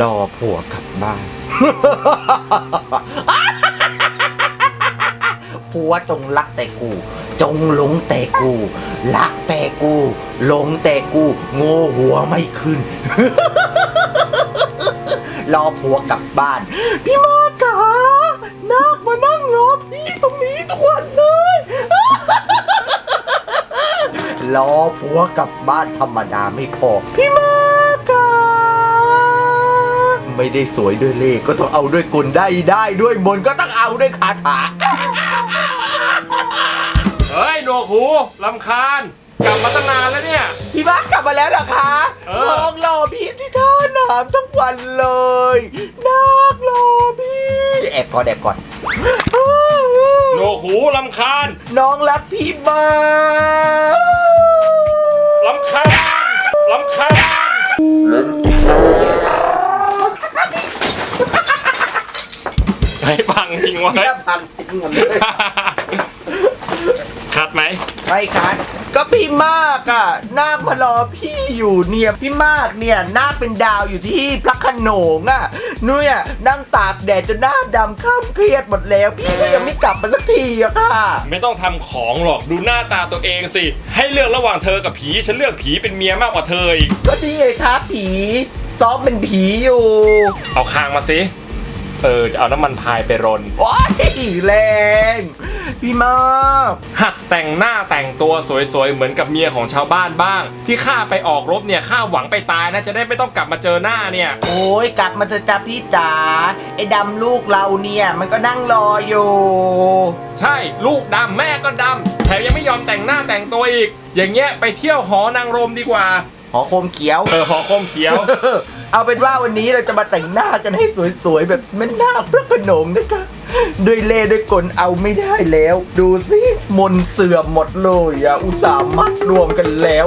รอผัวกลับบ้าน ผัวจงรักแต่กู จงหลงแต่กู รักแต่กูหลงแต่กู โง่หัวไม่ขึ้น รอผัวกลับบ้าน พี่มากกานาคมานั่งรอพี่ตรงนี้ทุกวันเลย รอผัวกลับบ้านธรรมดาไม่พอ พี่มากา ไม่ได้สวยด้วยเล่ห์ก็ต้องเอาด้วยกลได้ได้ด้วยมนต์ก็ต้องเอาด้วยคาถาเฮ้ยหนวกหูลำคาญ กลับมาตั้งนานแล้วเนี่ย พี่บ้านกลับมาแล้วเหรอคะเออน้องรอพี่ที่ท่าน้ำทั้งวันเลยนักรอพี่แอบก่อนแอบก่อน หนวกหูลำคาญน้องรักพี่มาก ลำคาญลำคาญ ให้ฟังจริงวะเงียบพังจริงเลยคัดไหม ไม่คัดก็พี่มากอะนาคมารอพี่อยู่เนี่ยพี่มากเนี่ยนาคเป็นดาวอยู่ที่พระโขนงอะนุ้ยอะนั่งตากแดดจนหน้าดำข้ามเครียดหมดแล้ว พี่ก็ยังไม่กลับมาสักทีอะค่ะไม่ต้องทำของหรอกดูหน้าตาตัวเองสิ ให้เลือกระหว่างเธอกับผี ฉันเลือกผีเป็นเมียมากกว่าเธออีกก็นี่ไงคะผีซ้อมเป็นผีอยู่ เอาคางมาสิ เออจะเอาน้ำมันพายไปรนโอ้ยแรงพี่มากหัดแต่งหน้าแต่งตัวสวยๆ เหมือนกับเมียของชาวบ้านบ้าง ที่ข้าไปออกรบเนี่ยข้าหวังไปตายนะจะได้ไม่ต้องกลับมาเจอหน้าเนี่ย โอ้ยกลับมาเถอะจ้าพี่จ๋าไอ้ดำลูกเราเนี่ยมันก็นั่งรออยู่ ใช่ลูกดำแม่ก็ดำแถมยังไม่ยอมแต่งหน้าแต่งตัวอีก อย่างเงี้ยไปเที่ยวหอนางรมดีกว่า หอโคมเขียว เออหอคมเขียว เอาเป็นว่าวันนี้เราจะมาแต่งหน้ากันให้สวยๆ แบบแม่นาพระขนงนะคะด้วยเล่ด้วยกลเอาไม่ได้แล้ว ดูสิมนเสื่อมหมดเลยอะอุตส่าห์มัดรวมกันแล้ว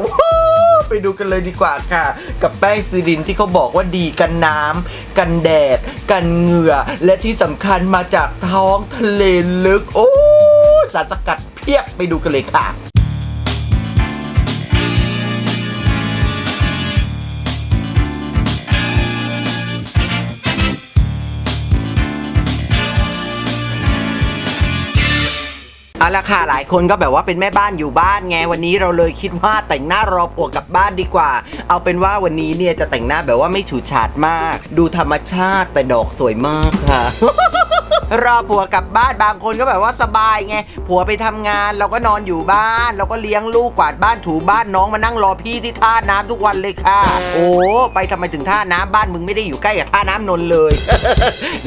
ไปดูกันเลยดีกว่าค่ะ กับแป้งซีรินที่เขาบอกว่าดีกันน้ำกันแดด กันเหงื่อ และที่สำคัญมาจากท้องทะเลลึก โอ้สารสกัดเพียบไปดูกันเลยค่ะ เอาละค่ะหลายคนก็แบบว่าเป็นแม่บ้านอยู่บ้านไงวันนี้เราเลยคิดว่าแต่งหน้ารอผัวกลับบ้านดีกว่า เอาเป็นว่าวันนี้เนี่ยจะแต่งหน้าแบบว่าไม่ฉูดฉาดมาก ดูธรรมชาติแต่ดอกสวยมากค่ะ รอผัวกลับบ้านบางคนก็แบบว่าสบายไงผัวไปทำงานเราก็นอนอยู่บ้าน เราก็เลี้ยงลูกกวาดบ้านถูบ้านน้องมานั่งรอพี่ที่ท่าน้ำทุกวันเลยค่ะ โอ้ไปทำไมถึงท่าน้ำบ้านมึงไม่ได้อยู่ใกล้กับท่าน้ำนนท์เลย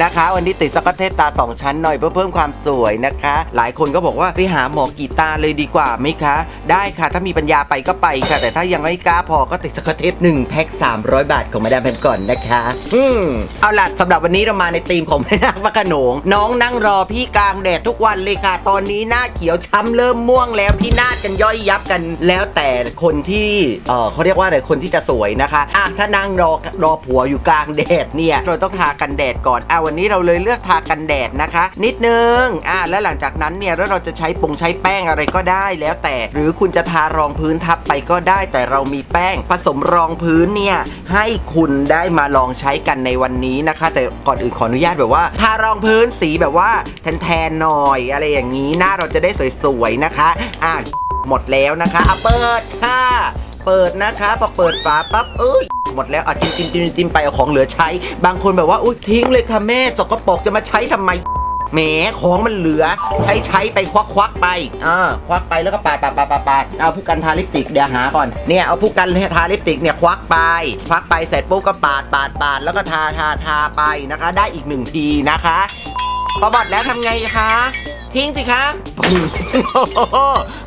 นะคะ วันนี้ติดสกอตเทปตาสองชั้นหน่อยเพื่อเพิ่มความสวยนะคะ หลายคนก็บอกว่าไปหาหมอกีตาเลยดีกว่าไหมคะ ได้ค่ะถ้ามีปัญญาไปก็ไปค่ะ แต่ถ้ายังไม่กล้าพอก็ติดสกอตเทป1แพ็ค300 บาทของมาดามแพมก่อนนะคะ อืมเอาล่ะสำหรับวันนี้เรามาในธีมของแม่นาคพระโขนงน้องนั่งรอพี่กลางแดดทุกวันเลยค่ะ ตอนนี้หน้าเขียวช้ำเริ่มม่วงแล้วพี่นาดกันย่อยยับกัน แล้วแต่คนที่เออเขาเรียกว่าอะไรคนที่จะสวยนะคะอะถ้านั่งรอรอผัวอยู่กลางแดดเนี่ยเราต้องทากันแดดก่อนอะวันนี้เราเลยเลือกทากันแดดนะคะ นิดนึงอะแล้วหลังจากนั้นเนี่ยแล้วเราจะใช้ปงใช้แป้งอะไรก็ได้แล้วแต่ หรือคุณจะทารองพื้นทับไปก็ได้ แต่เรามีแป้งผสมรองพื้นเนี่ยให้คุณได้มาลองใช้กันในวันนี้นะคะ แต่ก่อนอื่นขออนุญาตแบบว่า ทารองพื้นสีแบบว่าแทนๆหน่อยอะไรอย่างนี้หน้าเราจะได้สวยๆนะคะอะหมดแล้วนะคะอะเปิดค่ะ เปิดนะคะพอเปิดฝาปั๊บเอ้ยหมดแล้วอะจิ้มจิ้มจิ้มจิ้มไปเอาของเหลือใช้ บางคนแบบว่าอุ้ยทิ้งเลยค่ะแม่สกปรกจะมาใช้ทำไมแหมของมันเหลือให้ใช้ไปควักควักๆไปอ่าควักไปแล้วก็ปาดปาดปาดปาดปาดเอาผู้กันทาลิปติกเดี๋ยวหาก่อนเนี่ยเอาผู้กันทาลิปติกเนี่ยควักไป ควักไปเสร็จปุ๊บก็ปาดปาดปาดแล้วก็ทาทาทาไปนะคะ ได้อีกหนึ่งทีนะคะ พอหมดแล้วทำไงคะ ทิ้งสิคะ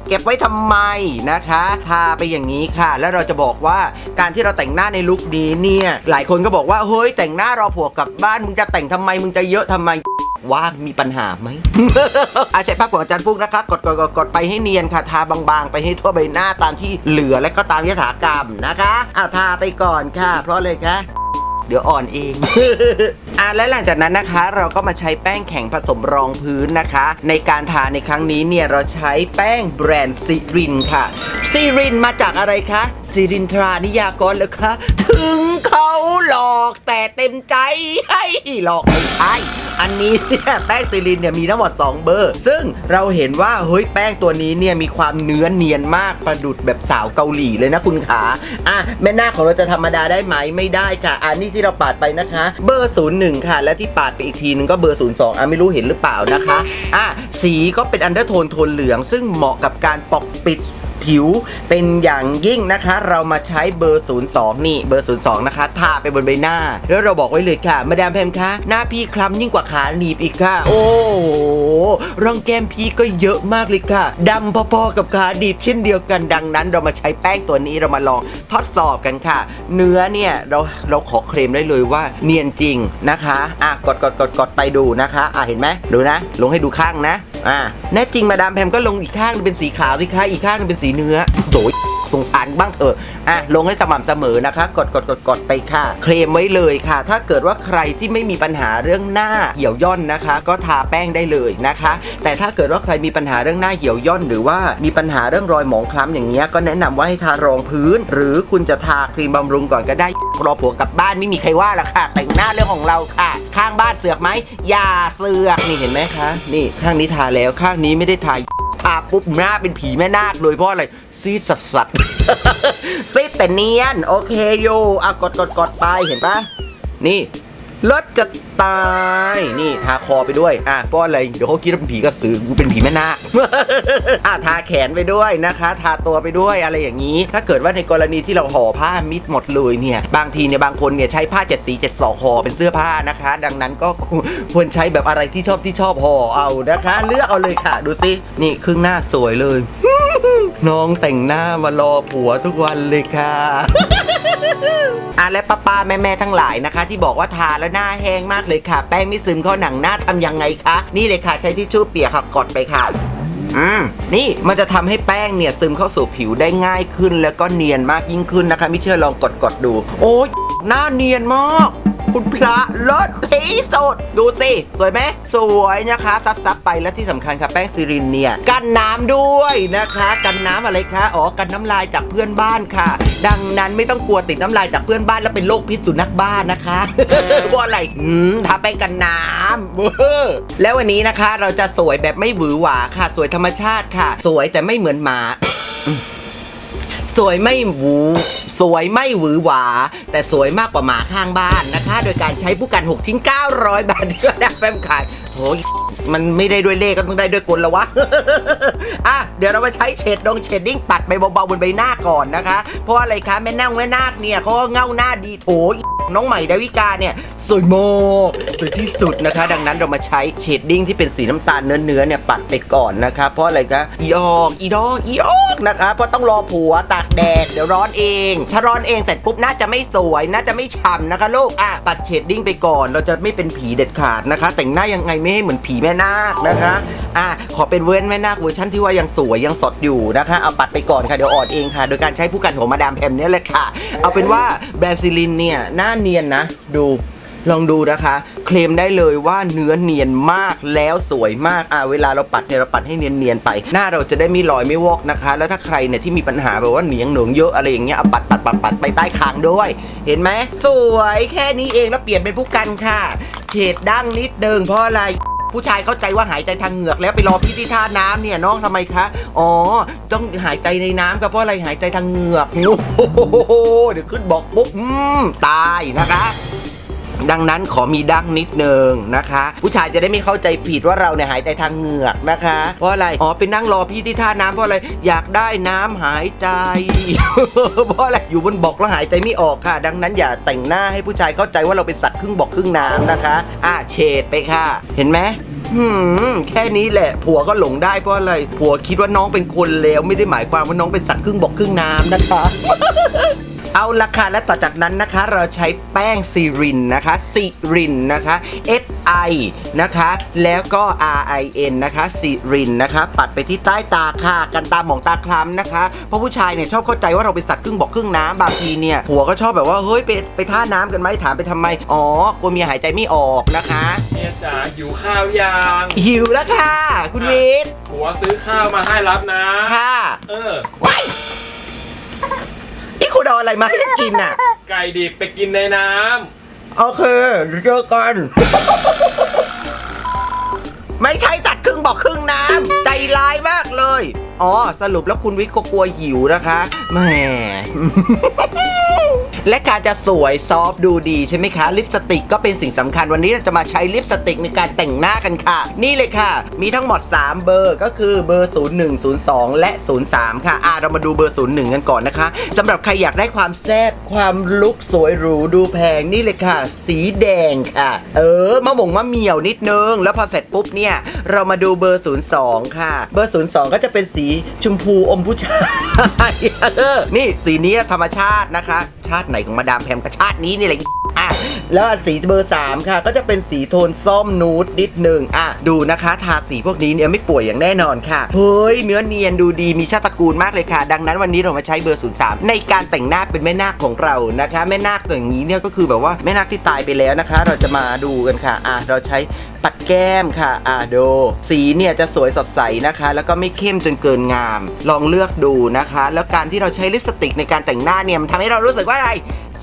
เก็บไว้ทำไมนะคะ ทาไปอย่างนี้ค่ะ แล้วเราจะบอกว่าการที่เราแต่งหน้าในลุคนี้เนี่ย หลายคนก็บอกว่า เฮ้ยแต่งหน้ารอผัวกลับบ้าน มึงจะแต่งทำไม มึงจะเยอะทำไมว่ามีปัญหาไหมอาใช้ภาพของอาจารย์ฟุกนะคะ กดกดกดกดไปให้เนียนค่ะ ทาบางๆ ไปให้ทั่วใบหน้าตามที่เหลือและก็ตามยถากรรมนะคะอะทาไปก่อนค่ะ เพราะเลยคะ เดี๋ยวอ่อนเอง อะและหลังจากนั้นนะคะ เราก็มาใช้แป้งแข็งผสมรองพื้นนะคะ ในการทาในครั้งนี้เนี่ยเราใช้แป้งแบรนด์ซิรินค่ะซิรินมาจากอะไรคะซิรินทรานิยากรเหรอคะถึง เขาหลอกแต่เต็มใจให้หลอกไม่ใช่อันนี้เนี่ยแป้งซิลินเนี่ยมีทั้งหมด 2 เบอร์ ซึ่งเราเห็นว่าเฮ้ยแป้งตัวนี้เนี่ยมีความเนื้อเนียนมากประดุดแบบสาวเกาหลีเลยนะคุณขาอะแม่หน้าของเราจะธรรมดาได้ไหมไม่ได้ค่ะ อันนี้ที่เราปาดไปนะคะ เบอร์ 01 ค่ะ และที่ปาดไปอีกทีนึงก็เบอร์ 02อะไม่รู้เห็นหรือเปล่านะคะอะสีก็เป็นอันเดอร์โทนโทนเหลือง ซึ่งเหมาะกับการปกปิดผิวเป็นอย่างยิ่งนะคะ เรามาใช้เบอร์ 02 นี่เบอร์ 02 นะคะทาไปบนใบหน้า แล้วเราบอกไว้เลยค่ะ มาดามแพมคะหน้าพี่คล้ำยิ่งกว่าขาหนีบอีกค่ะ โอ้โหร่องแก้มพี่ก็เยอะมากเลยค่ะดำพอๆกับขาดีบเช่นเดียวกันดังนั้น เรามาใช้แป้งตัวนี้เรามาลองทดสอบกันค่ะ เนื้อเนี่ยเราเราขอเคลมได้เลยว่าเนียนจริงนะคะอะกดกดกดกดไปดูนะคะอะเห็นไหมดูนะ ลงให้ดูข้างนะอ่าแน่จริงมาดามแพมก็ลงอีกข้างเป็นสีขาวสิคะอีกข้างหนึงเป็นสีเนื้อโดย สงสารบ้างเถอะอะลงให้สม่ำเสมอนะคะ กดกดกดกดไปค่ะ เคลมไว้เลยค่ะ ถ้าเกิดว่าใครที่ไม่มีปัญหาเรื่องหน้าเหี่ยวย่อนนะคะ ก็ทาแป้งได้เลยนะคะ แต่ถ้าเกิดว่าใครมีปัญหาเรื่องหน้าเหี่ยวย่อนหรือว่ามีปัญหาเรื่องรอยหมองคล้ำอย่างเงี้ยก็แนะนำว่าให้ทารองพื้น หรือคุณจะทาครีมบำรุงก่อนก็ได้รอผัวกลับบ้านไม่มีใครว่าหรอกค่ะ แต่งหน้าเรื่องของเราค่ะ ข้างบ้านเสือกไหมอย่าเสือกนี่เห็นไหมคะ นี่ข้างนี้ทาแล้วข้างนี้ไม่ได้ทาทาปุ๊บหน้าเป็นผีแม่นาคเลยเพราะอะไร ซีดสัสสัสซีดแต่เนียน โอเคโยอะกดกดกดไปเห็นปะนี่เลิศจะตายนี่ทาคอไปด้วย อะเพราะอะไร เดี๋ยวเขาคิดว่าเป็นผีกระสือกูเป็นผีแม่นาคอะทาแขนไปด้วยนะคะ ทาตัวไปด้วยอะไรอย่างนี้ ถ้าเกิดว่าในกรณีที่เราห่อผ้ามิดหมดเลยเนี่ย บางทีเนี่ยบางคนเนี่ยใช้ผ้าเจ็ดสีเจ็ดสองห่อเป็นเสื้อผ้านะคะ ดังนั้นก็ควรใช้แบบอะไรที่ชอบที่ชอบห่อเอานะคะ เลือกเอาเลยค่ะ ดูสินี่ครึ่งหน้าสวยเลย น้องแต่งหน้ามารอผัวทุกวันเลยค่ะ อะและป้าป้าแม่แม่ๆทั้งหลายนะคะ ที่บอกว่าทาแล้วหน้าแห้งมากเลยค่ะ แป้งไม่ซึมเข้าหนังหน้าทำยังไงคะ นี่เลยค่ะใช้ทิชชู่เปียกค่ะกดไปค่ะอืมนี่มันจะทำให้แป้งเนี่ยซึมเข้าสู่ผิวได้ง่ายขึ้น แล้วก็เนียนมากยิ่งขึ้นนะคะไม่เชื่อลองกดกดๆดู โอ้ยหน้าเนียนมาก คุณพระเลิศที่สุด ดูสิ สวยไหม สวยนะคะ ซับซับไปและที่สำคัญค่ะแป้งซิรินเนี่ยกันน้ำด้วยนะคะ กันน้ำอะไรคะอ๋อกันน้ำลายจากเพื่อนบ้านค่ะ ดังนั้นไม่ต้องกลัวติดน้ำลายจากเพื่อนบ้านแล้วเป็นโรคพิษสุนัขบ้านนะคะเพราอะไรอืมทาแป้งกันน้ำแล้ววันนี้นะคะเราจะสวยแบบไม่หวือหวาค่ะ สวยธรรมชาติค่ะ สวยแต่ไม่เหมือนหมา สวยไม่หวูสวยไม่หวือหวา แต่สวยมากกว่าหมาข้างบ้านนะคะ โดยการใช้ผู้กัน6ชิ้น900 บาทที่ว่าได้แฟมขายโอ้ยมันไม่ได้ด้วยเลขก็ต้องได้ด้วยกลล้วะ อะ เดี๋ยวเรามาใช้เฉดดงเฉดดิ้งปัดไปเบาๆบนใบหน้าก่อนนะคะ เพราะอะไรคะแม่นั่งแม่นาคเนี่ยเขาก็เง่าหน้าดีโถน้องใหม่ดาวิกาเนี่ยสวยโมสวยที่สุดนะคะ ดังนั้นเรามาใช้เฉดดิ้งที่เป็นสีน้ำตาลเนื้อๆเนี่ยปัดไปก่อนนะคะ เพราะอะไรคะอีออกอีดอกอีออก นะคะเพราะต้องรอผัวตากแดดเดี๋ยวร้อนเอง ถ้าร้อนเองเสร็จปุ๊บน่าจะไม่สวยน่าจะไม่ฉ่ำนะคะลูกอะปัดเฉดดิ้งไปก่อน เราจะไม่เป็นผีเด็ดขาดนะคะ แต่งหน้ายังไงไม่ให้เหมือนผีแม่นาคนะคะอะขอเป็นเว้นแม่นาคเวอร์ชันที่ว่ายังสวยยังสดอยู่นะคะเอาปัดไปก่อนค่ะเดี๋ยวอ่อนเองค่ะ โดยการใช้ผู้กันหัวมาดามแพมเนี่ยแหละค่ะ เอาเป็นว่าแบรนด์ซิลินเนี่ยหน้าเนียนนะ ดู ลองดูนะคะ เคลมได้เลยว่าเนื้อเนียนมากแล้วสวยมากอะเวลาเราปัดเนี่ยเราปัดให้เนียนๆไป หน้าเราจะได้ไม่รอยไม่วอกนะคะ แล้วถ้าใครเนี่ยที่มีปัญหาแบบว่าเหนียงเหนืองเยอะอะไรอย่างเงี้ยเอาปัดปัดปัดปัดไปใต้คางด้วย เห็นไหมสวยแค่นี้เองแล้วเปลี่ยนเป็นผู้กันค่ะเฉดดั้งนิดเดิงเพราะอะไรผู้ชายเข้าใจว่าหายใจทางเหงือกแล้วไปรอพี่ที่ท่าน้ำเนี่ยน้องทำไมคะ อ๋อ ต้องหายใจในน้ำก็เพราะอะไรหายใจทางเหงือกโอ้โหเดี๋ยวขึ้นบอกปุ๊บอืมตายนะคะ ดังนั้นขอมีดังนิดนึงนะคะ ผู้ชายจะได้ไม่เข้าใจผิดว่าเราเนี่ยหายใจทางเหงือกนะคะ เพราะอะไรอ๋อไปนั่งรอพี่ที่ท่าน้ำเพราะอะไรอยากได้น้ำหายใจ เพราะอะไรอยู่บนบกแล้วหายใจไม่ออกค่ะ ดังนั้นอย่าแต่งหน้าให้ผู้ชายเข้าใจว่าเราเป็นสัตว์ครึ่งบกครึ่งน้ำนะคะ อะเฉดไปค่ะ เห็นไหมหืมแค่นี้แหละ ผัวก็หลงได้เพราะอะไร ผัวคิดว่าน้องเป็นคนเลวไม่ได้หมายความว่าน้องเป็นสัตว์ครึ่งบกครึ่งน้ำนะคะ เอาละค่ะและต่อจากนั้นนะคะ เราใช้แป้งซีรินนะคะซีรินนะคะ S I นะคะ แล้วก็ R I N นะคะซีรินนะคะ ปัดไปที่ใต้ตาค่ะ กันตาหมองตาคล้ำนะคะ เพราะผู้ชายเนี่ยชอบเข้าใจว่าเราเป็นสัตว์ครึ่งบกครึ่งน้ำบางทีเนี่ยผัวก็ชอบแบบว่าเฮ้ยไปไปท่าน้ำกันไหมถามไปทำไม อ๋อกลัวเมียหายใจไม่ออกนะคะเมียจ๋าหิวข้าวยังหิวแล้วค่ะ คุณวิทย์ผัวซื้อข้าวมาให้รับนะค่ะเออว้ายอีโคคุณเอาอะไรมาให้กินอะ ไก่ดิบไปกินในน้ำโอเคเจอกัน ไม่ใช่ตัดครึ่งบอกครึ่งน้ำใจร้ายมากเลย อ๋อ สรุปแล้วคุณวิทย์ก็กลัวหิวนะคะแหม และการจะสวยซอฟดูดีใช่ไหมคะ ลิปสติกก็เป็นสิ่งสำคัญวันนี้เราจะมาใช้ลิปสติกในการแต่งหน้ากันค่ะ นี่เลยค่ะ มีทั้งหมด 3 เบอร์ก็คือเบอร์ 01 02 และ 03 ค่ะ อ่าเรามาดูเบอร์ 01 กันก่อนนะคะสำหรับใครอยากได้ความแซ่บความลุคสวยหรูดูแพงนี่เลยค่ะ สีแดงค่ะ เออมะม่วงมะเหมี่ยวนิดนึง แล้วพอเสร็จปุ๊บเนี่ย เรามาดูเบอร์ 02 ค่ะ เบอร์ 02 ก็จะเป็นสีชมพูอมผู้ชายนี่สีนี้ธรรมชาตินะคะ ชาติไหนของมาดามแพมกับชาตินี้นี่แหละ อะแล้วสีเบอร์ 3 ค่ะ ก็จะเป็นสีโทนส้มนูดนิดหนึ่งอะดูนะคะทาสีพวกนี้เนี่ยไม่ป่วยอย่างแน่นอนค่ะ เฮ้ย เนื้อเนียนดูดีมีชาติตระกูลมากเลยค่ะ ดังนั้นวันนี้เรามาใช้เบอร์ 03 ในการแต่งหน้าเป็นแม่นาคของเรานะคะ แม่นาคอย่างนี้เนี่ยก็คือแบบว่าแม่นาคที่ตายไปแล้วนะคะ เราจะมาดูกันค่ะอะเราใช้ปัดแก้มค่ะ อะดูสีเนี่ยจะสวยสดใสนะคะ แล้วก็ไม่เข้มจนเกินงาม ลองเลือกดูนะคะ แล้วการที่เราใช้ลิปสติกในการแต่งหน้าเนี่ยมันทำให้เรารู้สึกว่าอะไร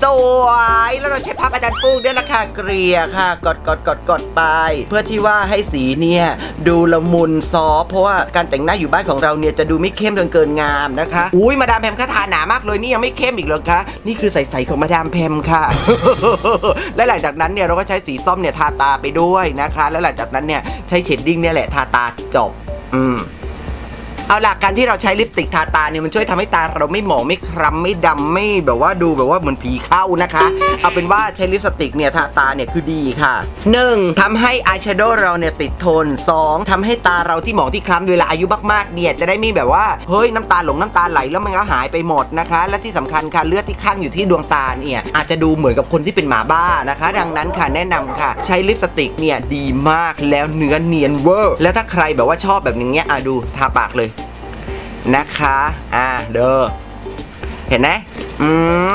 สวยแล้วเราใช้พับอาจารย์ฟุ้งด้วยราคาเกลี่ยค่ะ กดกดกดกดไป เพื่อที่ว่าให้สีเนี่ยดูละมุนซอฟเพราะว่าการแต่งหน้าอยู่บ้านของเราเนี่ยจะดูไม่เข้มจนเกินงามนะคะ อุ้ยมาดามแพมค่าทาหนามากเลยนี่ยังไม่เข้มอีกเหรอคะนี่คือใสๆของมาดามแพมค่ะ และหลังจากนั้นเนี่ยเราก็ใช้สีส้มเนี่ยทาตาไปด้วยนะคะ แล้วหลังจากนั้นเนี่ยใช้เชดดิ้งเนี่ยแหละทาตาจบ อืม เอาล่ะการที่เราใช้ลิปสติกทาตาเนี่ยมันช่วยทำให้ตาเราไม่หมองไม่คล้ำไม่ดำไม่แบบว่าดูแบบว่าเหมือนผีเข้านะคะ เอาเป็นว่าใช้ลิปสติกเนี่ยทาตาเนี่ยคือดีค่ะ 1. ทำให้อายแชโดว์เราเนี่ยติดทน 2. ทำให้ตาเราที่หมองที่คล้ำเวลาอายุมากๆเนี่ยจะได้ไม่แบบว่าเฮ้ยน้ำตาหลงน้ำตาไหลแล้วมันก็หายไปหมดนะคะ และที่สำคัญค่ะเลือดที่ข้างอยู่ที่ดวงตาเนี่ยอาจจะดูเหมือนกับคนที่เป็นหมาบ้านะคะ ดังนั้นค่ะแนะนำค่ะ ใช้ลิปสติกเนี่ยดีมากแล้วเนื้อเนียนเวอร์แล้วถ้าใครแบบว่าชอบแบบอย่างเงี้อะดูทาปากเลย นะคะ อ่าเด้อเห็นไหมอื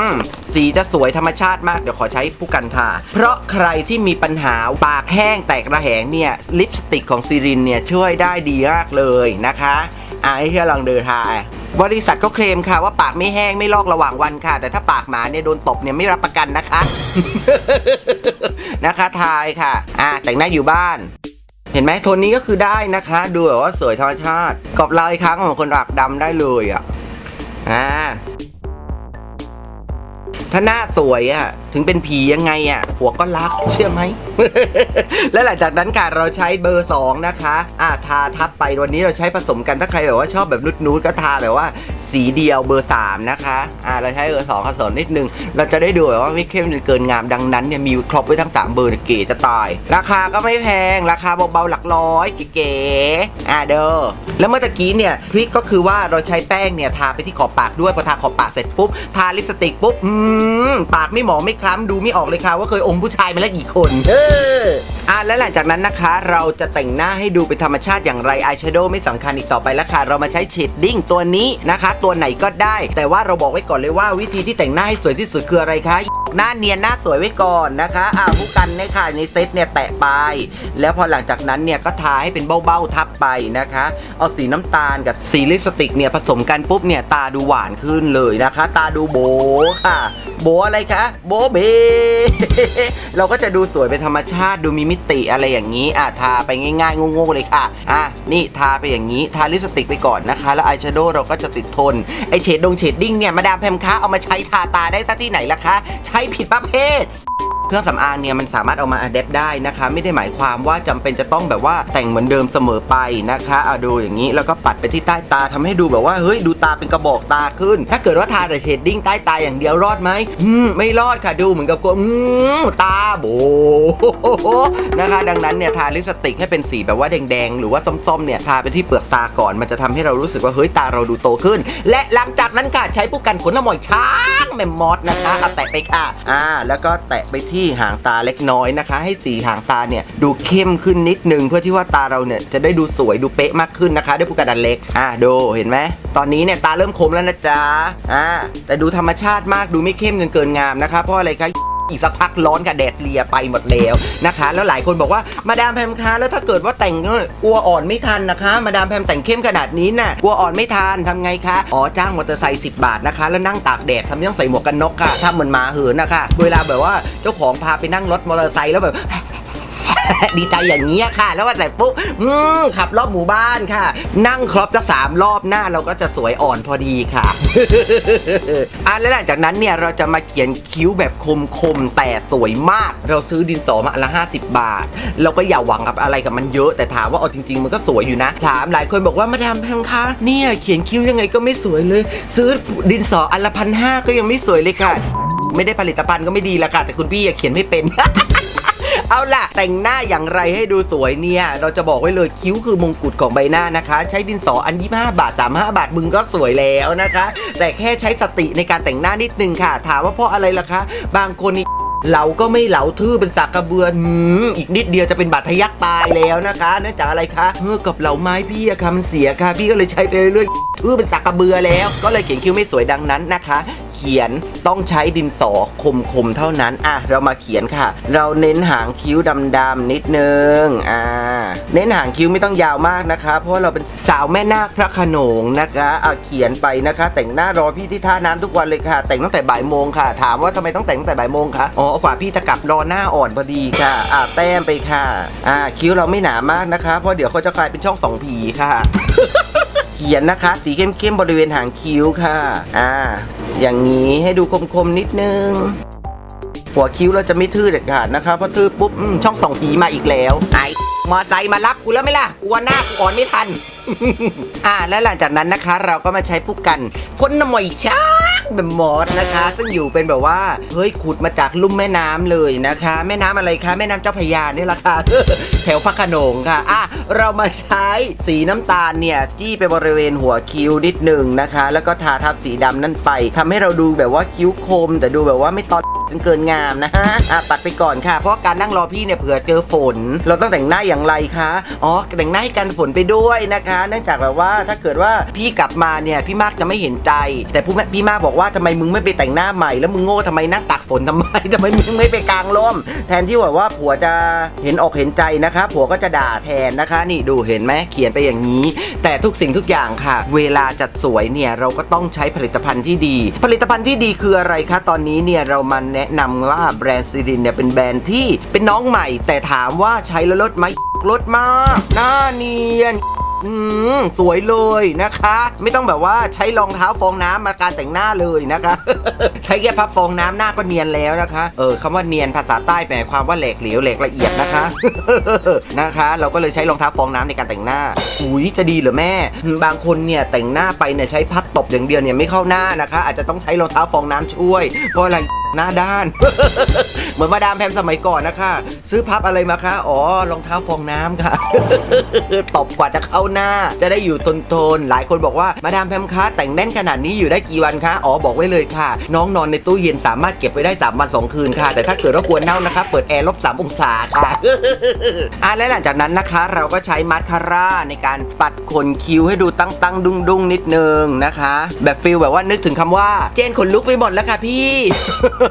ม สีจะสวยธรรมชาติมาก เดี๋ยวขอใช้ผู้กันทา เพราะใครที่มีปัญหาปากแห้งแตกระแหงเนี่ย ลิปสติกของซีรินเนี่ย ช่วยได้ดีมากเลยนะคะอ่าให้เที่ยวลองเดินทาบริษัทก็เคลมค่ะว่าปากไม่แห้งไม่ลอกระหว่างวันค่ะ แต่ถ้าปากหมาเนี่ยโดนตบเนี่ยไม่รับประกันนะคะ นะคะทายค่ะ อ่าแต่งหน้าอยู่บ้าน เห็นไหมโทนนี้ก็คือได้นะคะ ดูแบบว่าสวยธรรมชาติกรอบลายครั้งของคนรักดำได้เลยอะอ่าถ้าหน้าสวยอะ ถึงเป็นผียังไงอะหัวก็รักเชื่อไหม และหลังจากนั้นค่ะเราใช้เบอร์ 2 นะคะอ่าทาทับไปวันนี้เราใช้ผสมกันถ้าใครแบบว่าชอบแบบนุดๆก็ทาแบบว่าสีเดียวเบอร์ 3 นะคะอ่าเราใช้เบอร์2ผสมนิดนึง เราจะได้ดูแบบว่าไม่เข้มจนเกินงามดังนั้นเนี่ยมีครบไว้ทั้ง 3 เบอร์เนี่ยเก๋จะตาย ราคาก็ไม่แพงราคาเบาๆหลักร้อยเก๋ๆอ่าเด้อแล้วเมื่อตะกี้เนี่ยทริคก็คือว่าเราใช้แป้งเนี่ยทาไปที่ขอบปากด้วยพอทาขอบปากเสร็จปุ๊บทาลิปสติกปุ๊บอืมปากไม่หมองไม่คล้ำดูไม่ออกเลยค่ะว่าเคยอมผู้ชายมาแล้วกี่คน เอออะและหลังจากนั้นนะคะ เราจะแต่งหน้าให้ดูเป็นธรรมชาติอย่างไรอายแชโดว์ไม่สำคัญอีกต่อไปแล้วค่ะ เรามาใช้เชดดิ้งตัวนี้นะคะ ตัวไหนก็ได้ แต่ว่าเราบอกไว้ก่อนเลยว่าวิธีที่แต่งหน้าให้สวยที่สุดคืออะไรคะ หน้าเนียนหน้าสวยไว้ก่อนนะคะอ่าผู้กันเนี่ยค่ะในเซตเนี่ยแตะไป แล้วพอหลังจากนั้นเนี่ยก็ทาให้เป็นเบ้าๆทับไปนะคะ เอาสีน้ำตาลกับสีลิปสติกเนี่ยผสมกันปุ๊บเนี่ยตาดูหวานขึ้นเลยนะคะ ตาดูโบค่ะ โบอะไรคะโบเบเราก็จะดูสวยเป็นธรรมชาติดูมีมิติอะไรอย่างนี้อะทาไปง่ายๆงงๆเลยค่ะอะนี่ทาไปอย่างนี้ทาลิปสติกไปก่อนนะคะ แล้วอายแชโดว์เราก็จะติดทนไอเฉดดงเฉดดิ้งเนี่ยมาดามแพมคะเอามาใช้ทาตาได้ซะที่ไหนล่ะคะ ใช้ผิดประเภทเครื่องสำอางเนี่ยมันสามารถเอามาอัดแอปได้นะคะ ไม่ได้หมายความว่าจำเป็นจะต้องแบบว่าแต่งเหมือนเดิมเสมอไปนะคะเอาดูอย่างนี้แล้วก็ปัดไปที่ใต้ตาทำให้ดูแบบว่าเฮ้ยดูตาเป็นกระบอกตาขึ้น ถ้าเกิดว่าทาแต่เชดดิ้งใต้ตาอย่างเดียวรอดไหมอืมไม่รอดค่ะดูเหมือนกับกลัวอืมตาโบนะคะ ดังนั้นเนี่ยทาลิปสติกให้เป็นสีแบบว่าแดงๆ หรือว่าส้มๆเนี่ยทาไปที่เปลือก ตาก่อน มันจะทำให้เรารู้สึกว่าเฮ้ยตาเราดูโตขึ้น และหลังจากนั้นค่ะใช้ผู้กันขนน้ำหมอยช้างแมมมอสนะคะเอาแตะไปค่ะอ่าแล้วก็แตะไปที่หางตาเล็กน้อยนะคะ ให้สีหางตาเนี่ยดูเข้มขึ้นนิดนึงเพื่อที่ว่าตาเราเนี่ยจะได้ดูสวยดูเป๊ะมากขึ้นนะคะ ด้วยผู้กันอันเล็กอ่าดูเห็นไหมตอนนี้เนี่ยตาเริ่มคมแล้วนะจ๊ะอ่าแต่ดูธรรมชาติมากดูไม่เข้มจนเกินงามนะคะเพราะอะไรคะ อีกสักพักร้อนกับแดดเลียไปหมดแล้วนะคะ แล้วหลายคนบอกว่ามาดามแพมคะแล้วถ้าเกิดว่าแต่งกลัวอ่อนไม่ทันนะคะ มาดามแพมแต่งเข้มขนาดนี้น่ะกลัวอ่อนไม่ทันทำไงคะอ๋อจ้างมอเตอร์ไซค์สิบาทนะคะ แล้วนั่งตากแดดทำยังใส่หมวกกันน็อกค่ะทำเหมือนหมาเหินนะคะ เวลาแบบว่าเจ้าของพาไปนั่งรถมอเตอร์ไซค์แล้วแบบ ดีใจอย่างนี้ยค่ะ แล้วว่าแต่ปุ๊บอืมขับรอบหมู่บ้านค่ะ นั่งครบสักสามรอบหน้าเราก็จะสวยอ่อนพอดีค่ะ อะแล้วหลังจากนั้นเนี่ยเราจะมาเขียนคิ้วแบบคมๆแต่สวยมาก เราซื้อดินสอมาอันละ 50 บาท เราก็อย่าหวังกับอะไรกับมันเยอะแต่ถามว่าเอาจริง ๆ มันก็สวยอยู่นะ ถามหลายคนบอกว่ามาดามแพมคะเนี่ยเขียนคิ้วยังไงก็ไม่สวยเลย ซื้อดินสออันละพันห้าก็ยังไม่สวยเลยค่ะ ไม่ได้ผลิตภัณฑ์ก็ไม่ดีละค่ะแต่คุณพี่อย่าเขียนไม่เป็น เอาล่ะ แต่งหน้าอย่างไรให้ดูสวยเนี่ย เราจะบอกไว้เลยคิ้วคือมงกุฎของใบหน้านะคะ ใช้ดินสออัน 25 บาท 35 บาทมึงก็สวยแล้วนะคะ แต่แค่ใช้สติในการแต่งหน้านิดนึงค่ะ ถามว่าเพราะอะไรล่ะคะ บางคนนี่เหลาก็ไม่เหลาทื่อเป็นสักกระเบือหืมอีกนิดเดียวจะเป็นบาดทะยักตายแล้วนะคะเนื่องจากอะไรคะเออกับเหลาไม้พี่อะค่ะมันเสียค่ะ พี่ก็เลยใช้ไปเรื่อยๆทื่อเป็นสักกระเบือแล้ว ก็เลยเขียนคิ้วไม่สวยดังนั้นนะคะ ขียนต้องใช้ดินสอคมๆเท่านั้นอะเรามาเขียนค่ะ เราเน้นหางคิ้วดำๆนิดนึงอ่าเน้นหางคิ้วไม่ต้องยาวมากนะคะ เพราะเราเป็นสาวแม่นาคพระขนงนะคะอะเขียนไปนะคะ แต่งหน้ารอพี่ที่ท่าน้ำทุกวันเลยค่ะ แต่งตั้งแต่บ่ายโมงค่ะ ถามว่าทำไมต้องแต่งตั้งแต่บ่ายโมงคะอ๋อกว่าพี่จะกลับรอหน้าอ่อนพอดีค่ะอะแต้มไปค่ะอ่าคิ้วเราไม่หนามากนะคะ เพราะเดี๋ยวเขาจะกลายเป็นช่องสองผีค่ะ เขียนนะคะ สีเข้มๆบริเวณหางคิ้วค่ะ อ่า อย่างนี้ให้ดูคมๆนิดนึง หัวคิ้วเราจะไม่ทื่อเด็ดขาดนะคะเพราะทื่อปุ๊บอืมช่องสองผีมาอีกแล้วไอ้มอไซค์มารับกูแล้วไหมล่ะกลัวหน้ากูอ่อนไม่ทัน อ่า และหลังจากนั้นนะคะ เราก็มาใช้ผู้กันพ่นน้ำมอยช้า แบบมอสนะคะ ซึ่งอยู่เป็นแบบว่าเฮ้ยขุดมาจากลุ่มแม่น้ำเลยนะคะ แม่น้ำอะไรคะ แม่น้ำเจ้าพระยานี่แหละค่ะแถวพระขนงค่ะอะเรามาใช้สีน้ำตาลเนี่ยจี้ไปบริเวณหัวคิ้วนิดหนึ่งนะคะ แล้วก็ทาทับสีดำนั่นไปทำให้เราดูแบบว่าคิ้วคม แต่ดูแบบว่าไม่ตอนจนเกินงามนะฮะอะปัดไปก่อนค่ะ เพราะการนั่งรอพี่เนี่ยเผื่อเจอฝน เราต้องแต่งหน้าอย่างไรคะ อ๋อ แต่งหน้าให้กันฝนไปด้วยนะคะ เนื่องจากแบบว่าถ้าเกิดว่าพี่กลับมาเนี่ยพี่มากจะไม่เห็นใจ แต่ผู้แม่พี่มากบอกว่าทำไมมึงไม่ไปแต่งหน้าใหม่แล้วมึงโง่ทำไมนั่งตักฝนทำไมทำไมมึงไม่ไปกลางร่มแทนที่แบบว่าผัวจะเห็นอกเห็นใจนะคะผัวก็จะด่าแทนนะคะ นี่ดูเห็นไหมเขียนไปอย่างนี้ แต่ทุกสิ่งทุกอย่างค่ะ เวลาจัดสวยเนี่ยเราก็ต้องใช้ผลิตภัณฑ์ที่ดี ผลิตภัณฑ์ที่ดีคืออะไรคะตอนนี้เนี่ยเรามาแนะนำว่าแบรนด์ซีรินเนี่ยเป็นแบรนด์ที่เป็นน้องใหม่ แต่ถามว่าใช้แล้วลดไหมลดมาก หน้าเนียน อืมสวยเลยนะคะ ไม่ต้องแบบว่าใช้รองเท้าฟองน้ำมาการแต่งหน้าเลยนะคะ ใช้แค่พับฟองน้ำหน้าก็เนียนแล้วนะคะ เออคำว่าเนียนภาษาใต้แปลความว่าแหลกเหลวแหลกละเอียดนะคะ นะคะ เราก็เลยใช้รองเท้าฟองน้ำในการแต่งหน้าอุ้ยจะดีเหรือแม่ บางคนเนี่ยแต่งหน้าไปเนี่ยใช้พับตบอย่างเดียวเนี่ยไม่เข้าหน้านะคะ อาจจะต้องใช้รองเท้าฟองน้ำช่วยเพราะอะไรหน้าด้าน เหมือนมาดามแพมสมัยก่อนนะคะ ซื้อพับอะไรมาคะ อ๋อรองเท้าฟองน้ำค่ะตบกว่าจะเข้าหน้า จะได้อยู่ทนทนๆหลายคนบอกว่ามาดามแพมคะแต่งแน่นขนาดนี้อยู่ได้กี่วันคะอ๋อบอกไว้เลยค่ะ น้องนอนในตู้เย็นสามารถเก็บไว้ได้ 3 วัน 2 คืนค่ะ แต่ถ้าเกิดว่ากลัวเน่านะคะ เปิดแอร์ลบ3องศาค่ะอะและหลังจากนั้นนะคะ เราก็ใช้มาสคาร่าในการปัดขนคิ้วให้ดูตั้งตั้งดุ้งดุ้งนิดนึงนะคะ แบบฟิลแบบว่านึกถึงคำว่า เจนขนลุกไปหมดแล้วค่ะพี่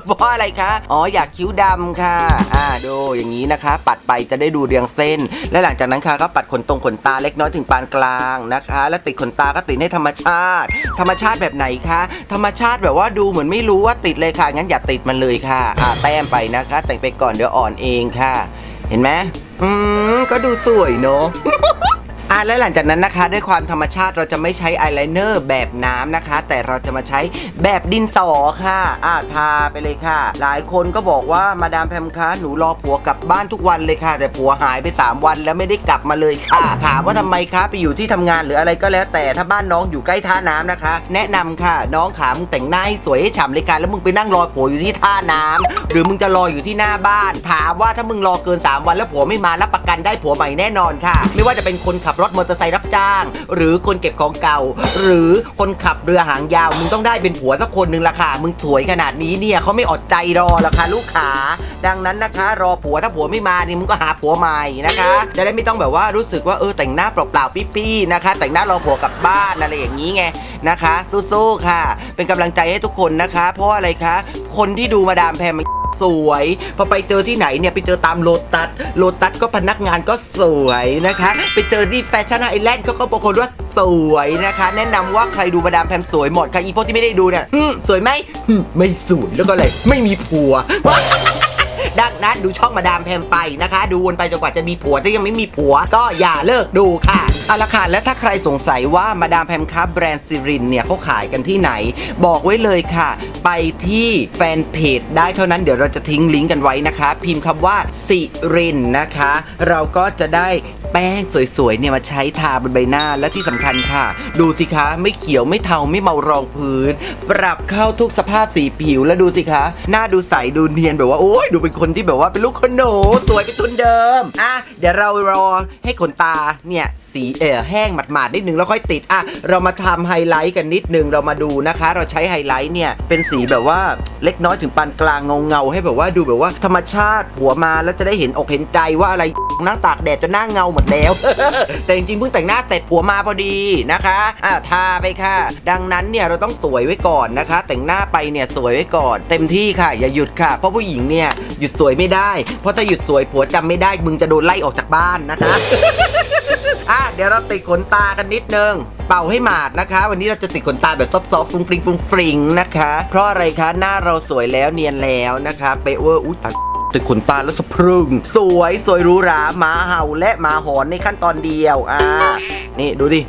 เพราะอะไรคะอ๋ออยากคิ้วดำค่ะ อ่าดูอย่างนี้นะคะ ปัดไปจะได้ดูเรียงเส้น และหลังจากนั้นค่ะก็ปัดขนตรงขนตาเล็กน้อยถึงปานกลางนะคะ และติดขนตาก็ติดให้ธรรมชาติ ธรรมชาติแบบไหนคะธรรมชาติแบบว่าดูเหมือนไม่รู้ว่าติดเลยค่ะงั้นอย่าติดมันเลยค่ะ อ่าแต้มไปนะคะ แต่งไปก่อนเดี๋ยวอ่อนเองค่ะ เห็นไหมอืมก็ดูสวยเนอะ อะและหลังจากนั้นนะคะ ด้วยความธรรมชาติเราจะไม่ใช้อายไลเนอร์แบบน้ำนะคะ แต่เราจะมาใช้แบบดินสอค่ะ อะทาไปเลยค่ะ หลายคนก็บอกว่ามาดามแพมคะหนูรอผัวกลับบ้านทุกวันเลยค่ะ แต่ผัวหายไป 3 วันแล้วไม่ได้กลับมาเลยค่ะถามว่าทำไมคะไปอยู่ที่ทำงานหรืออะไรก็แล้ว แต่ถ้าบ้านน้องอยู่ใกล้ท่าน้ำนะคะ แนะนำค่ะ น้องขามึงแต่งหน้าให้สวยให้ฉ่ำเลยค่ะแล้วมึงไปนั่งรอผัวอยู่ที่ท่าน้ำหรือมึงจะรออยู่ที่หน้าบ้าน ถามว่าถ้ามึงรอเกิน 3 วันแล้วผัวไม่มารับประกันได้ผัวใหม่แน่นอนค่ะ ไม่ว่าจะเป็นคนขับรถมอเตอร์ไซค์รับจ้าง หรือคนเก็บของเก่า หรือคนขับเรือหางยาว มึงต้องได้เป็นผัวสักคนหนึ่งละค่ะ มึงสวยขนาดนี้เนี่ยเขาไม่อดใจรอละค่ะลูกขาดังนั้นนะคะ รอผัวถ้าผัวไม่มานี่มึงก็หาผัวใหม่นะคะ จะได้ไม่ต้องแบบว่ารู้สึกว่าเออแต่งหน้าเปล่าๆปี้ๆนะคะ แต่งหน้ารอผัวกลับบ้านอะไรอย่างนี้ไงนะคะสู้ๆค่ะ เป็นกำลังใจให้ทุกคนนะคะ เพราะอะไรคะ คนที่ดูมาดามแพม สวย พอไปเจอที่ไหนเนี่ยไปเจอตามโลตัสโลตัสก็พนักงานก็สวยนะคะ ไปเจอที่แฟชั่นไอแลนด์เขาก็บอกคนว่าสวยนะคะ แนะนำว่าใครดูมาดามแพมสวยหมดค่ะอีพวกที่ไม่ได้ดูเนี่ยสวยไหมไม่สวยแล้วก็เลยไม่มีผัวดังนั้นดูช่องมาดามแพมไปนะคะ ดูวนไปจนกว่าจะมีผัวถ้ายังไม่มีผัวก็อย่าเลิกดูค่ะ เอาละค่ะและถ้าใครสงสัยว่ามาดามแพมคับแบรนด์ซิรินเนี่ยเขาขายกันที่ไหน บอกไว้เลยค่ะ ไปที่แฟนเพจได้เท่านั้นเดี๋ยวเราจะทิ้งลิงก์กันไว้นะคะ พิมพ์คำว่าซิรินนะคะ เราก็จะได้แป้งสวยๆเนี่ยมาใช้ทาบนใบหน้าและที่สำคัญค่ะ ดูสิคะไม่เขียวไม่เทาไม่เมารองพื้น ปรับเข้าทุกสภาพสีผิวแล้วดูสิคะ หน้าดูใสดูเนียนแบบว่าโอ้ยดูเป็นคนที่แบบว่าเป็นลูกคนหนูสวยเป็นทุนเดิมอะเดี๋ยวเรารอให้ขนตาเนี่ยสีเออแห้งหมาดๆนิดนึงแล้วค่อยติดอะเรามาทำไฮไลท์กันนิดนึงเรามาดูนะคะ เราใช้ไฮไลท์เนี่ยเป็นสีแบบว่าเล็กน้อยถึงปานกลางเงาๆให้แบบว่าดูแบบว่าธรรมชาติหัวมาแล้วจะได้เห็นอกเห็นใจว่าอะไร นั่งตากแดดจนหน้าเงาหมดแล้ว แต่จริงๆเพิ่งแต่งหน้าเสร็จผัวมาพอดีนะคะอะทาไปค่ะ ดังนั้นเนี่ยเราต้องสวยไว้ก่อนนะคะ แต่งหน้าไปเนี่ยสวยไว้ก่อน เต็มที่ค่ะ อย่าหยุดค่ะ เพราะผู้หญิงเนี่ยหยุดสวยไม่ได้ เพราะถ้าหยุดสวยผัวจำไม่ได้มึงจะโดนไล่ออกจากบ้านนะคะอะเดี๋ยวเราติดขนตากันนิดนึงเป่าให้หมาดนะคะ วันนี้เราจะติดขนตาแบบซอฟๆฟรุ้งฟริงฟรุ้งฟริงนะคะ เพราะอะไรคะหน้าเราสวยแล้วเนียนแล้วนะคะเปะเวอร์อุ้ย ตายติดขนตาแล้วสะพรึง สวยสวยหรูหราหมาเห่าและหมาหอนในขั้นตอนเดียว อ่า นี่ดูดิ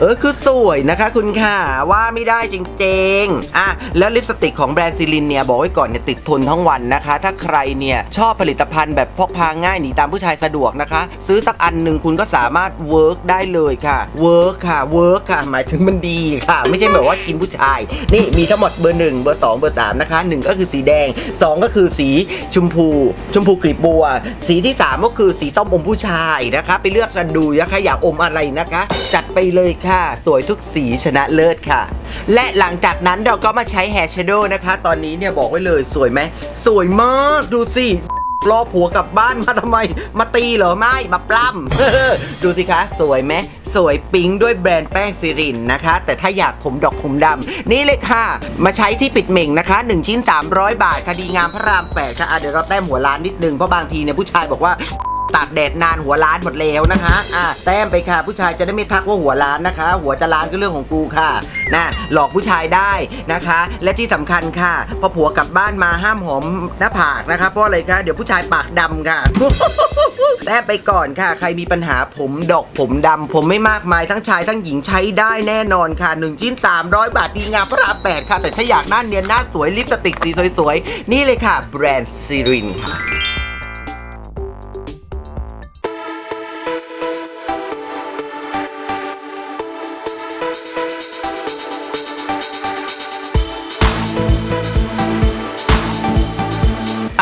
เออคือสวยนะคะคุณค่ะว่าไม่ได้จริงๆอะแล้วลิปสติกของแบรนด์ซิลินเนี่ยบอกไว้ก่อนเนี่ยติดทนทั้งวันนะคะ ถ้าใครเนี่ยชอบผลิตภัณฑ์แบบพกพาง่ายหนีตามผู้ชายสะดวกนะคะ ซื้อสักอันหนึ่งคุณก็สามารถเวิร์กได้เลยค่ะเวิร์กค่ะเวิร์กค่ะ หมายถึงมันดีค่ะ ไม่ใช่แบบว่ากินผู้ชาย นี่มีทั้งหมดเบอร์หนึ่งเบอร์สองเบอร์สามนะคะหนึ่งก็คือสีแดงสองก็คือสีชมพู ชมพูกลีบบัว สีที่สามก็คือสีส้มอมผู้ชายนะคะ ไปเลือกกันดูนะคะอยากอมอะไรนะคะ จัดไปเลยค่ะ สวยทุกสีชนะเลิศค่ะ และหลังจากนั้นเราก็มาใช้แฮร์ชโดนะคะ ตอนนี้เนี่ยบอกไว้เลยสวยไหม สวยมากดูสิรอผัวกลับบ้านมาทำไม มาตีเหรอไม่มาปล้ำดูสิคะ สวยไหมสวยปิ๊งด้วยแบรนด์แป้งซิรินนะคะ แต่ถ้าอยากผมดอกผมดำนี่เลยค่ะ มาใช้ที่ปิดเหม่งนะคะ 1 ชิ้น 300 บาท คดีงามพระราม8ค่ะอะเดี๋ยวเราแต้มหัวร้านนิดนึงเพราะบางทีเนี่ยผู้ชายบอกว่า ตากแดดนานหัวล้านหมดแล้วนะคะอะแต้มไปค่ะ ผู้ชายจะได้ไม่ทักว่าหัวล้านนะคะ หัวจะล้านก็เรื่องของกูค่ะนะหลอกผู้ชายได้นะคะ และที่สำคัญค่ะพอผัวกลับบ้านมาห้ามหอมหน้าผากนะคะเพราะอะไรคะเดี๋ยวผู้ชายปากดำค่ะแต้มไปก่อนค่ะ ใครมีปัญหาผมดอกผมดำผมไม่มากมายทั้งชายทั้งหญิงใช้ได้แน่นอนค่ะ1ชิ้น300 บาทดีงามพระราม8ค่ะ แต่ถ้าอยากหน้าเนียนหน้าสวยลิปสติกสีสวยๆ นี่เลยค่ะ แบรนด์ซีรินค่ะ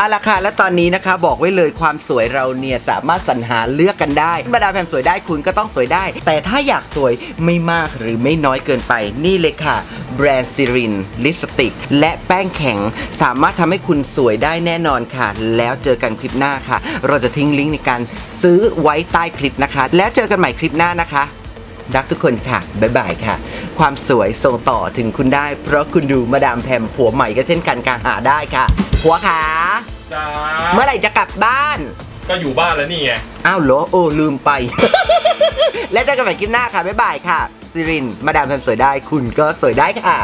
เอาละค่ะ และตอนนี้นะคะ บอกไว้เลยความสวยเราเนี่ยสามารถสรรหาเลือกกันได้บรรดาแพมสวยได้คุณก็ต้องสวยได้ แต่ถ้าอยากสวยไม่มากหรือไม่น้อยเกินไป นี่เลยค่ะ แบรนด์ซิรินลิปสติก และแป้งแข็ง สามารถทำให้คุณสวยได้แน่นอนค่ะ แล้วเจอกันคลิปหน้าค่ะ เราจะทิ้งลิงก์ในการซื้อไว้ใต้คลิปนะคะ แล้วเจอกันใหม่คลิปหน้านะคะ รักทุกคนค่ะ บ๊ายบายค่ะ ความสวยส่งต่อถึงคุณได้ เพราะคุณดูมาดามแพมผัวใหม่ก็เช่นกันการหาได้ค่ะ ผัวขาจ้าเมื่อไหร่จะกลับบ้าน ก็อยู่บ้านแล้วนี่ไง อ้าวเหรอโอ้ลืมไป และเจอกันใหม่คลิปหน้าค่ะ บ๊ายบายค่ะ ซิริน มาดามแพมสวยได้ คุณก็สวยได้ค่ะ